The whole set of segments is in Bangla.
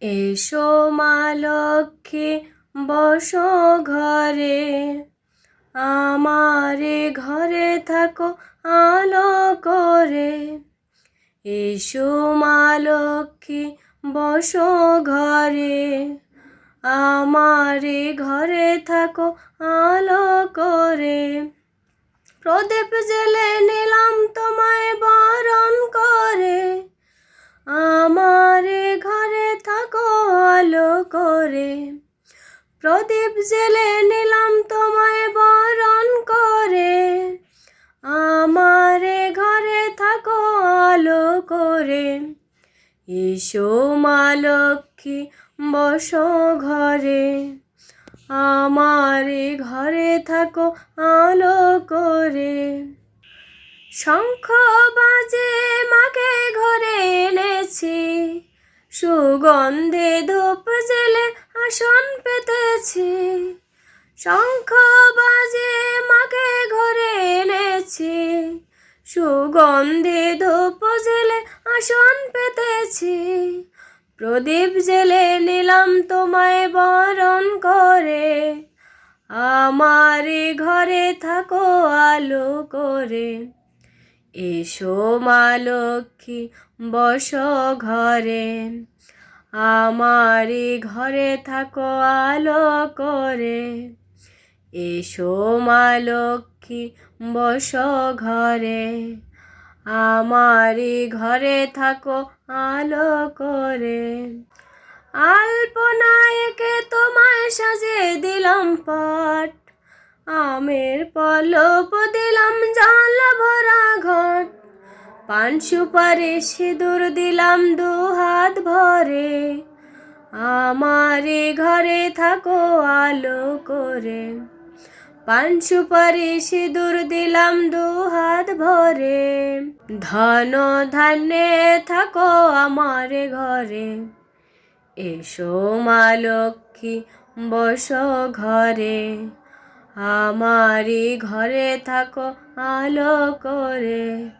এসো মা লক্ষ্মী, বস ঘরে। আমারে ঘরে থাকো, আলো করে। এসো মা লক্ষ্মী, বস ঘরে। আমারে ঘরে থাকো, আলো করে। প্রদীপ জেলে নিলাম তোমায় বরণ করে। প্রদীপ জেলে নিলাম তোমায় বরণ করে। আমারে ঘরে থাকো, আলো করে। এসো মা লক্ষ্মী, বস ঘরে। আমারে ঘরে থাকো, আলো করে। শঙ্খ বাজে, মাকে ঘরে এনেছি। সুগন্ধে ধূপ জেলে আসন পেতেছি। শঙ্খ বাজে মাকে ঘরে এনেছি। সুগন্ধে ধূপ জেলে আসন পেতেছি। প্রদীপ জেলে নিলাম তোমায় বরণ করে। আমারে ঘরে থাকো আলো করে। এসো মা লক্ষ্মী, বস ঘরে। আমারে ঘরে থাকো আলো করে। এসো মা লক্ষ্মী, বস ঘরে। আমারে ঘরে থাকো আলো করে। আল্পনায়কে তোমায় সাজে দিলাম পট। আমের পলপ দিলাম জল ভরা ঘট। পান সুপারি সিঁদুর দিলাম দু হাত ভরে। আমারে ঘরে থাকো আলো করে। পান সুপারি সিঁদুর দিলাম দু হাত ভরে। ধন ধানে থাকো আমার ঘরে। এসো মা লক্ষ্মী, বস ঘরে। আমারি ঘরে থাকো আলো করে।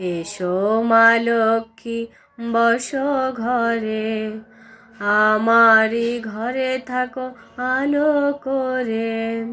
এসো মা লক্ষ্মী বস ঘরে। আমারই ঘরে থাকো আলো করে।